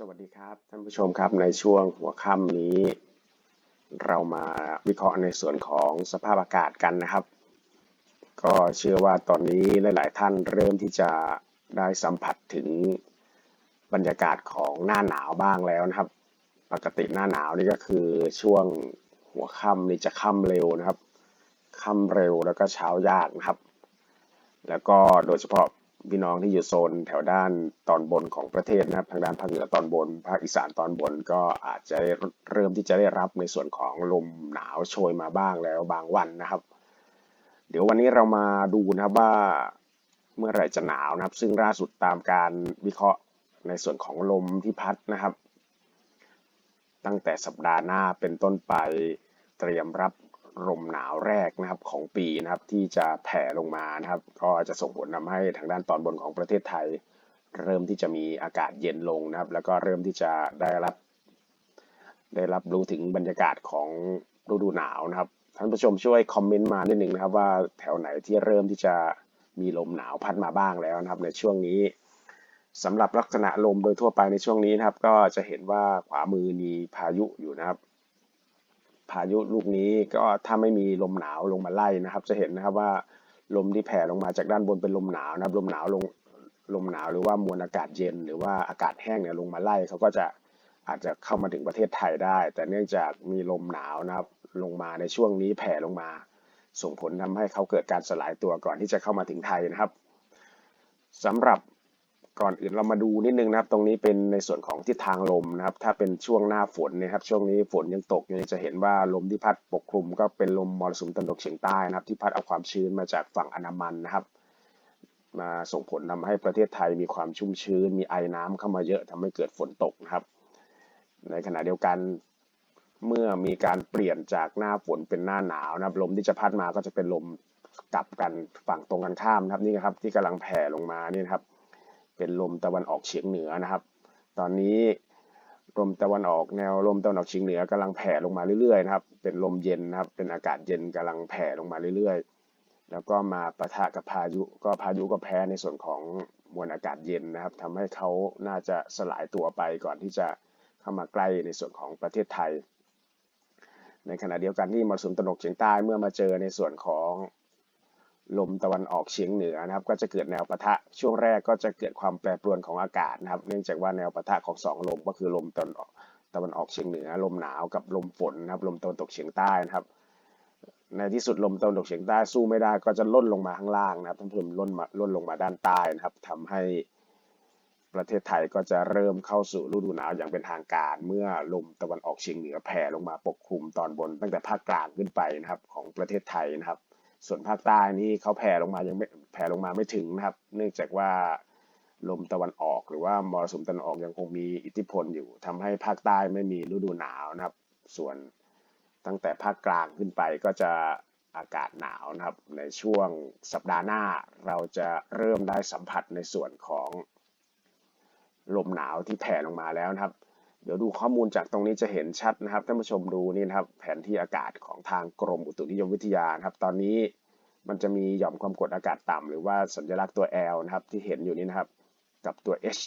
สวัสดีครับท่านผู้ชมครับในช่วงหัวค่ำนี้ เรามาวิเคราะห์ในส่วนของสภาพอากาศกันนะครับ ก็เชื่อว่าตอนนี้หลาย ๆ ท่านเริ่มที่จะได้สัมผัสถึงบรรยากาศของหน้าหนาวบ้างแล้วนะครับ ปกติหน้าหนาวนี่ก็คือช่วงหัวค่ำนี่จะค่ำเร็วนะครับค่ำเร็วแล้วก็เช้ายากนะครับ แล้วก็โดยเฉพาะ พี่น้องที่อยู่โซนแถวด้านตอนบนของประเทศนะครับ ทางด้านภาคเหนือตอนบน ภาคอีสานตอนบนก็อาจจะเริ่มที่จะได้รับในส่วนของลมหนาวโชยมาบ้างแล้วบางวันนะครับ เดี๋ยววันนี้เรามาดูนะครับว่าเมื่อไหร่จะหนาวนะครับ ซึ่งล่าสุดตามการวิเคราะห์ในส่วนของลมที่พัดนะครับ ตั้งแต่สัปดาห์หน้าเป็นต้นไปเตรียมรับ ลมหนาวแรกนะครับของปีนะครับที่จะแผ่ลงมานะครับ ก็จะส่งผลทาให้ทางด้านตอนบนของประเทศไทย เริ่มที่จะมีอากาศเย็นลงนะครับ แล้วก็เริ่มที่จะได้รับ ได้รับรู้ถึงบรรยากาศของฤดูหนาวนะครับท่านผู้ชมช่วยคอมเมนต์มานิดหนึ่งนะครับว่าแถวไหนที่เริ่มที่จะมีลมหนาวพัดมาบ้างแล้วนะครับในช่วงนี้สำหรับลักษณะลมโดยทั่วไปในช่วงนี้นะครับ ก็จะเห็นว่าขวามือมีพายุอยู่นะครับ พายุลูกนี้ก็ถ้าไม่มีลมหนาวลงมาไล่นะครับ จะเห็นนะครับว่าลมที่แผ่ลงมาจากด้านบนเป็นลมหนาวนะครับ ลมหนาวลงลมหนาวหรือว่ามวลอากาศเย็น หรือว่าอากาศแห้งเนี่ยลงมาไล่เขาก็จะอาจจะเข้ามาถึงประเทศไทยได้ แต่เนื่องจากมีลมหนาวนะครับ ลงมาในช่วงนี้แผ่ลงมา ส่งผลทำให้เขาเกิดการสลายตัวก่อนที่จะเข้ามาถึงไทยนะครับสำหรับ ก่อนอื่นเรามาดูนิดนึงนะครับ ตรงนี้เป็นในส่วนของทิศทางลมนะครับ ถ้าเป็นช่วงหน้าฝนนะครับ ช่วงนี้ฝนยังตกอยู่จะเห็นว่าลมที่พัดปกคลุม ก็เป็นลมมรสุมตะวันตกเฉียงใต้นะครับ ที่พัดเอาความชื้นมาจากฝั่งอันดามันนะครับ มาส่งผลทำให้ประเทศไทยมีความชุ่มชื้น มีไอน้ำเข้ามาเยอะทำให้เกิดฝนตกนะครับ ในขณะเดียวกันเมื่อมีการเปลี่ยนจากหน้าฝนเป็นหน้าหนาวนะครับลมที่จะพัดมาก็จะเป็นลมกลับกันฝั่งตรงกันข้ามนะครับนี่นะครับที่กำลังแผ่ลงมานี่นะครับ เป็นลมตะวันออกเฉียงเหนือนะครับ ตอนนี้ลมตะวันออกแนวลมตะวันออกเฉียงเหนือกำลังแผ่ลงมาเรื่อยๆนะครับ เป็นลมเย็นนะครับ เป็นอากาศเย็นกำลังแผ่ลงมาเรื่อยๆ แล้วก็มาปะทะกับพายุ ก็พายุก็แพ้ในส่วนของมวลอากาศเย็นนะครับทำให้เขาน่าจะสลายตัวไปก่อนที่จะเข้ามาใกล้ในส่วนของประเทศไทย ในขณะเดียวกันที่มรสุมตะวันออกเฉียงใต้เมื่อมาเจอในส่วนของ ลมตะวันออกเฉียงเหนือนะครับก็จะเกิดแนวปะทะช่วงแรกก็จะเกิดความแปรปรวนของอากาศนะครับ เนื่องจากว่าแนวปะทะของสองลมก็คือลมตะวันออกตะวันออกเฉียงเหนือ ลมหนาวกับลมฝนนะครับลมตะวันตกเฉียงใต้นะครับ ในที่สุดลมตะวันตกเฉียงใต้สู้ไม่ได้ก็จะล่นลงมาข้างล่างนะครับท่านผู้ชมล่นมาล่นลงมาด้านใต้นะครับทำให้ประเทศไทยก็จะเริ่มเข้าสู่ฤดูหนาวอย่างเป็นทางการ เมื่อลมตะวันออกเฉียงเหนือแผ่ลงมาปกคลุมตอนบน ตั้งแต่ภาคกลางขึ้นไปนะครับของประเทศไทยนะครับ ส่วนภาคใต้นี่เขาแผ่ลงมายังไม่แผ่ลงมาไม่ถึงนะครับ เนื่องจากว่าลมตะวันออกหรือว่ามรสุมตะวันออกยังคงมีอิทธิพลอยู่ทำให้ภาคใต้ไม่มีฤดูหนาวนะครับ ส่วนตั้งแต่ภาคกลางขึ้นไปก็จะอากาศหนาวนะครับ ในช่วงสัปดาห์หน้าเราจะเริ่มได้สัมผัสในส่วนของลมหนาวที่แผ่ลงมาแล้วนะครับ เดี๋ยวดูข้อมูลจากตรงนี้จะเห็นชัดนะครับท่านผู้ชมดูนี่นะครับ แผนที่อากาศของทางกรมอุตุนิยมวิทยานะครับ ตอนนี้มันจะมีหย่อมความกดอากาศต่ำหรือว่าสัญลักษณ์ตัว L นะครับที่เห็นอยู่นี้นะครับ กับตัว H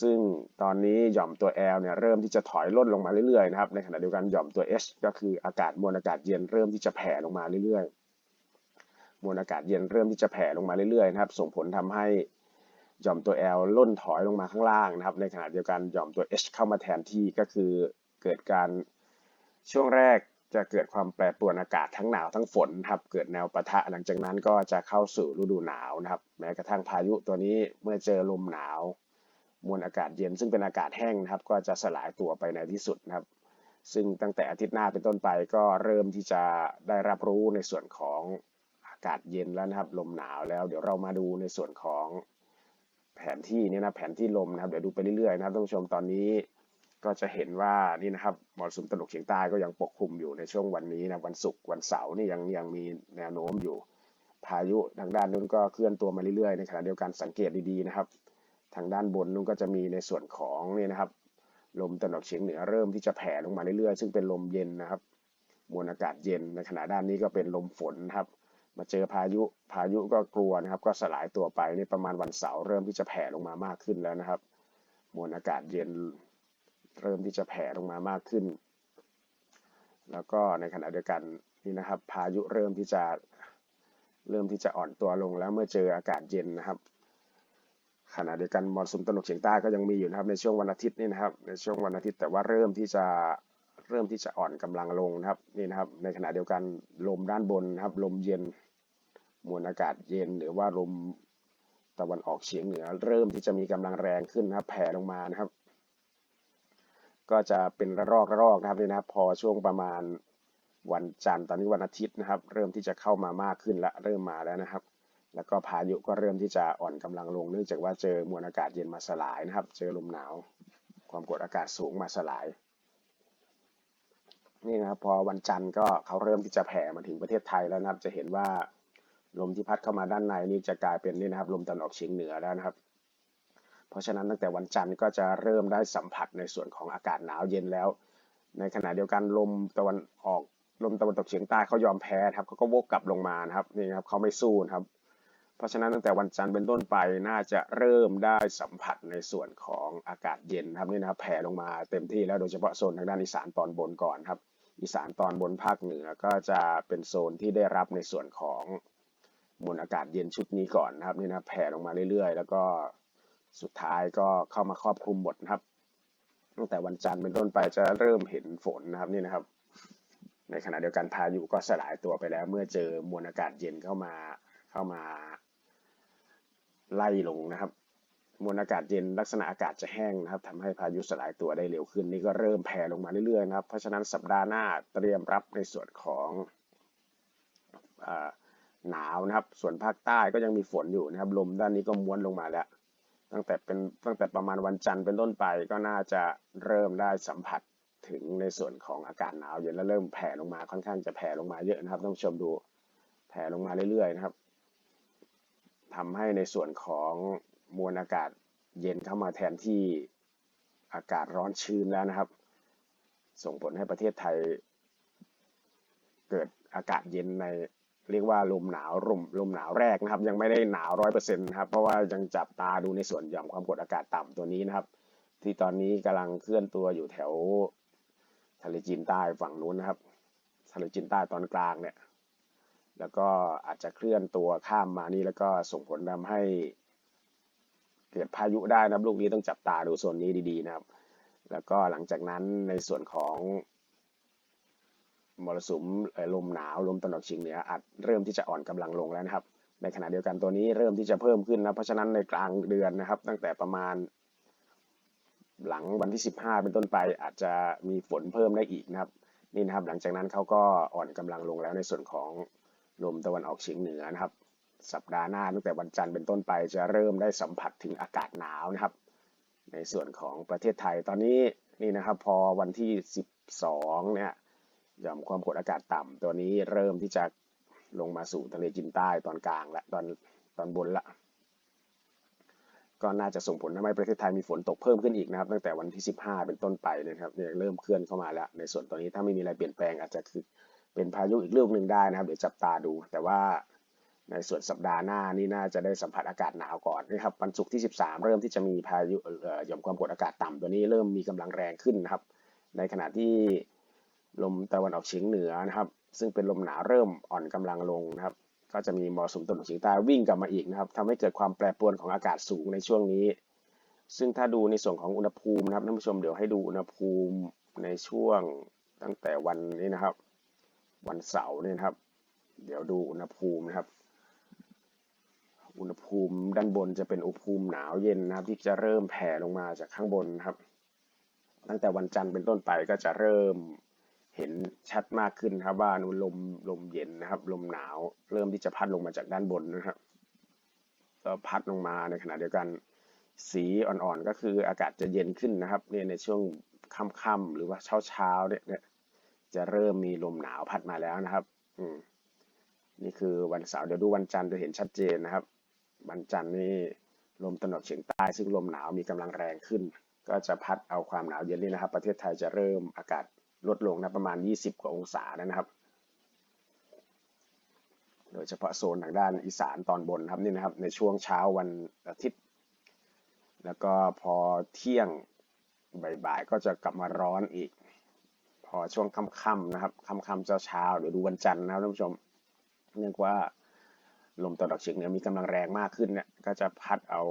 ซึ่งตอนนี้หย่อมตัว L เนี่ยเริ่มที่จะถอยล่นลงมาเรื่อยๆนะครับในขณะเดียวกันหย่อมตัว H ก็คืออากาศมวลอากาศเย็นเริ่มที่จะแผ่ลงมาเรื่อยๆมวลอากาศเย็นเริ่มที่จะแผ่ลงมาเรื่อยๆนะครับ ส่งผลทำให้ หย่อมตัว L ล่นถอยลงมาข้างล่างนะครับ ในขณะเดียวกันหย่อมตัว H เข้ามาแทนที่ก็คือเกิดการช่วงแรกจะเกิดความแปรปรวนอากาศทั้งหนาวทั้งฝนครับเกิดแนวปะทะหลังจากนั้นก็จะเข้าสู่ฤดูหนาวนะครับ แม้กระทั่งพายุตัวนี้เมื่อเจอลมหนาวมวลอากาศเย็นซึ่งเป็นอากาศแห้งนะครับ ก็จะสลายตัวไปในที่สุดนะครับ ซึ่งตั้งแต่อาทิตย์หน้าเป็นต้นไปก็เริ่มที่จะได้รับรู้ในส่วนของอากาศเย็นแล้วนะครับ ลมหนาวแล้ว เดี๋ยวเรามาดูในส่วนของ แผนที่นี่นะแผนที่ลมนะครับเดี๋ยวดูไปเรื่อยๆนะครับท่านผู้ชมตอนนี้ก็จะเห็นว่านี่นะครับมรสุมตะวันกเฉียงใต้ก็ยังปกคลุมอยู่ในช่วงวันนี้นะวันศุกร์วันเสาร์นี่ยังยังมีแนวโน้มอยู่ พายุทางด้านนู้นก็เคลื่อนตัวมาเรื่อยๆ ในขณะเดียวกันสังเกตดีๆนะครับ ทางด้านบนนู้นก็จะมีในส่วนของนี่นะครับลมตะวันออกเฉียงเหนือเริ่มที่จะแผ่ลงมาเรื่อยๆ ซึ่งเป็นลมเย็นนะครับ มวลอากาศเย็นในขณะด้านนี้ก็เป็นลมฝนนะครับ มาเจอพายุพายุก็กลัวนะครับ ก็สลายตัวไปในประมาณวันเสาร์เริ่มที่จะแผ่ลงมามากขึ้นแล้วนะครับมวลอากาศเย็นเริ่มที่จะแผ่ลงมามากขึ้น แล้วก็ในขณะเดียวกันนี่นะครับ พายุเริ่มที่จะเริ่มที่จะอ่อนตัวลงแล้วเมื่อเจออากาศเย็นนะครับขณะเดียวกันมรสุมตะวันออกเฉียงใต้ก็ยังมีอยู่นะครับในช่วงวันอาทิตย์นี่นะครับในช่วงวันอาทิตย์แต่ว่าเริ่มที่จะ เริ่มที่จะอ่อนกำลังลงนะครับนี่นะครับ ในขณะเดียวกันลมด้านบนนะครับ ลมเย็นมวลอากาศเย็น หรือว่าลมตะวันออกเฉียงเหนือ เริ่มที่จะมีกำลังแรงขึ้นนะครับ แผ่ลงมานะครับ ก็จะเป็นระลอกระลอกนะครับนี่นะครับ พอช่วงประมาณวันจันทร์ตอนนี้วันอาทิตย์นะครับ เริ่มที่จะเข้ามามากขึ้นและเริ่มมาแล้วนะครับ แล้วก็พายุก็เริ่มที่จะอ่อนกำลังลง เนื่องจากว่าเจอมวลอากาศเย็นมาสลายนะครับ เจอลมหนาว ความกดอากาศสูงมาสลาย นี่นะครับพอวันจันทร์ก็เขาเริ่มที่จะแผ่มาถึงประเทศไทยแล้วนะครับ จะเห็นว่าลมที่พัดเข้ามาด้านในนี่จะกลายเป็นนี่นะครับ ลมตะวันออกเฉียงเหนือแล้วนะครับ เพราะฉะนั้นตั้งแต่วันจันทร์ก็จะเริ่มได้สัมผัสในส่วนของอากาศหนาวเย็นแล้ว ในขณะเดียวกันลมตะวันออกลมตะวันตกเฉียงใต้เขายอมแพ้ครับเขาก็วกกลับลงมานะครับนี่ครับเขาไม่สู้นะครับ เพราะฉะนั้นตั้งแต่วันจันทร์เป็นต้นไปน่าจะเริ่มได้สัมผัสในส่วนของอากาศเย็นครับนี่นะครับแผ่ลงมาเต็มที่แล้วโดยเฉพาะโซนทางด้านอีสานตอนบนก่อนครับ อีสานตอนบนภาคเหนือก็จะเป็นโซนที่ได้รับในส่วนของมวลอากาศเย็นชุดนี้ก่อนนะครับนี่นะแผ่ลงมาเรื่อยๆ แล้วก็สุดท้ายก็เข้ามาครอบคลุมหมดนะครับตั้งแต่วันจันทร์เป็นต้นไปจะเริ่มเห็นฝนนะครับนี่นะครับ ในขณะเดียวกันพายุก็สลายตัวไปแล้ว เมื่อเจอมวลอากาศเย็นเข้ามาเข้ามาไล่ลงนะครับ มวลอากาศเย็นลักษณะอากาศจะแห้งนะครับทำให้พายุสลายตัวได้เร็วขึ้นนี่ก็เริ่มแผ่ลงมาเรื่อยๆนะครับ เพราะฉะนั้นสัปดาห์หน้าเตรียมรับในส่วนของหนาวนะครับ ส่วนภาคใต้ก็ยังมีฝนอยู่นะครับลมด้านนี้ก็ม้วนลงมาแล้ว ตั้งแต่เป็นตั้งแต่ประมาณวันจันทร์เป็นต้นไปก็น่าจะเริ่มได้สัมผัสถึงในส่วนของอากาศหนาวเย็นแล้วเริ่มแผ่ลงมาค่อนข้างจะแผ่ลงมาเยอะนะครับต้องชมดูแผ่ลงมาเรื่อยๆนะครับทำให้ในส่วนของ มวลอากาศเย็นเข้ามาแทนที่อากาศร้อนชื้นแล้วนะครับ ส่งผลให้ประเทศไทย เกิดอากาศเย็นในเรียกว่าลมหนาวลมลมหนาวแรกนะครับ ยังไม่ได้หนาวร้อยเปอร์เซ็นต์ครับเพราะว่ายังจับตาดูในส่วนหย่อมความกดอากาศต่ำตัวนี้นะครับ ที่ตอนนี้กำลังเคลื่อนตัวอยู่แถว ทะเลจีนใต้ฝั่งนู้นนะครับ ทะเลจีนใต้ตอนกลางเนี่ยแล้วก็อาจจะเคลื่อนตัวข้ามมานี่แล้วก็ส่งผลทำให้ เกิดพายุได้นะครับลูกนี้ต้องจับตาดูโซนนี้ดีๆนะครับ แล้วก็หลังจากนั้นในส่วนของมรสุมลมหนาวลมตะวันออกเฉียงเหนืออาจเริ่มที่จะอ่อนกำลังลงแล้วนะครับ ในขณะเดียวกันตัวนี้เริ่มที่จะเพิ่มขึ้นนะเพราะฉะนั้นในกลางเดือนนะครับ ตั้งแต่ประมาณ หลังวันที่ 15 เป็นต้นไปอาจจะมีฝนเพิ่มได้อีกนะครับนี่นะครับหลังจากนั้นเขาก็อ่อนกำลังลงแล้วในส่วนของลมตะวันออกเฉียงเหนือนะครับ สัปดาห์หน้าตั้งแต่วันจันทร์เป็นต้นไปจะเริ่มได้สัมผัสถึงอากาศหนาวนะครับ ในส่วนของประเทศไทยตอนนี้นี่นะครับพอวันที่ 12เนี่ยหย่อมความกดอากาศต่ำตัวนี้เริ่มที่จะลงมาสู่ทะเลจีนใต้ตอนกลางและตอนตอนบนละ ก็น่าจะส่งผลทำให้ประเทศไทยมีฝนตกเพิ่มขึ้นอีกนะครับ ตั้งแต่วันที่ 15 เป็นต้นไปนะครับเนี่ยเริ่มเคลื่อนเข้ามาแล้ว ในส่วนตัวนี้ถ้าไม่มีอะไรเปลี่ยนแปลงอาจจะคือเป็นพายุอีกลูกหนึ่งได้นะครับ เดี๋ยวจับตาดูแต่ว่า ในส่วนสัปดาห์หน้านี่น่าจะได้สัมผัสอากาศหนาวก่อนนะครับวันศุกร์ที่ 13 เริ่มที่จะมีพายุหย่อมความกดอากาศต่ำตัวนี้เริ่มมีกำลังแรงขึ้นนะครับ ในขณะที่ลมตะวันออกเฉียงเหนือนะครับ ซึ่งเป็นลมหนาวเริ่มอ่อนกำลังลงนะครับ ก็จะมีมรสุมตะวันออกเฉียงใต้วิ่งกลับมาอีกนะครับทำให้เกิดความแปรปรวนของอากาศสูงในช่วงนี้ ซึ่งถ้าดูในส่วนของอุณหภูมินะครับท่านผู้ชมเดี๋ยวให้ดูอุณหภูมิในช่วงตั้งแต่วันนี้นะครับ วันเสาร์นี่นะครับ เดี๋ยวดูอุณหภูมินะครับ อุณหภูมิด้านบนจะเป็นอุณหภูมิหนาวเย็นนะครับ ที่จะเริ่มแผ่ลงมาจากข้างบนครับ ตั้งแต่วันจันทร์เป็นต้นไปก็จะเริ่มเห็นชัดมากขึ้นครับว่าลมลมเย็นนะครับ ลมหนาว เริ่มที่จะพัดลงมาจากด้านบนนะครับก็พัดลงมาในขณะเดียวกันสีอ่อนๆก็คืออากาศจะเย็นขึ้นนะครับเนี่ยในช่วงค่ำๆหรือว่าเช้าๆเนี่ยจะเริ่มมีลมหนาวพัดมาแล้วนะครับ อืมนี่คือวันเสาร์เดี๋ยวดูวันจันทร์จะเห็นชัดเจนนะครับ วันจันทร์นี่ลมตะวันออกเฉียงใต้ ซึ่งลมหนาวมีกำลังแรงขึ้น ก็จะพัดเอาความหนาวเย็นนี่นะครับ ประเทศไทยจะเริ่มอากาศลดลงนะประมาณ 20 กว่าองศาแล้วนะครับ โดยเฉพาะโซนทางด้านอีสานตอนบนครับนี่นะครับ ในช่วงเช้าวันอาทิตย์ แล้วก็พอเที่ยงบ่ายๆก็จะกลับมาร้อนอีก พอช่วงค่ำๆนะครับค่ำๆเช้าๆเดี๋ยวดูวันจันทร์นะครับท่านผู้ชมเนื่องว่า ลมตะวันออกเฉียงเหนือมีกำลังแรงมากขึ้นเนี่ยก็จะพัดเอา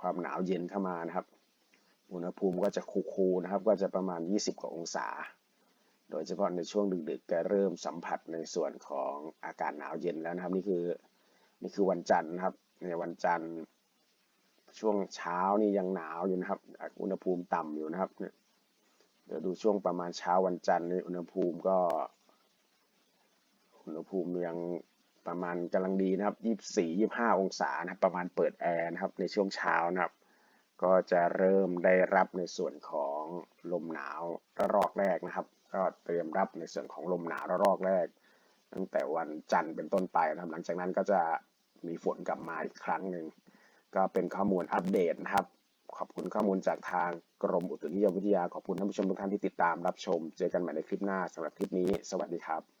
ความหนาวเย็นเข้ามานะครับ อุณหภูมิก็จะคูลๆนะครับ ก็จะประมาณ 20 กว่าองศา โดยเฉพาะในช่วงดึกๆก็เริ่มสัมผัสในส่วนของอากาศหนาวเย็นแล้วนะครับ นี่คือนี่คือวันจันทร์นะครับในวันจันทร์ ช่วงเช้านี่ยังหนาวอยู่นะครับ อุณหภูมิต่ำอยู่นะครับเดี๋ยวดูช่วงประมาณเช้าวันจันทร์นี่อุณหภูมิก็อุณหภูมิยัง ประมาณกำลังดีนะครับ 24 25 องศานะครับ ประมาณเปิดแอร์นะครับในช่วงเช้านะครับ ก็จะเริ่มได้รับในส่วนของลมหนาวระลอกแรกนะครับ ก็เตรียมรับในส่วนของลมหนาวระลอกแรก ตั้งแต่วันจันทร์เป็นต้นไปนะครับ หลังจากนั้นก็จะมีฝนกลับมาอีกครั้งหนึ่งก็เป็นข้อมูลอัปเดตนะครับ ขอบคุณข้อมูลจากทางกรมอุตุนิยมวิทยาขอบคุณท่านผู้ชมทุกท่านที่ติดตามรับชม เจอกันใหม่ในคลิปหน้าสำหรับคลิปนี้ สวัสดีครับ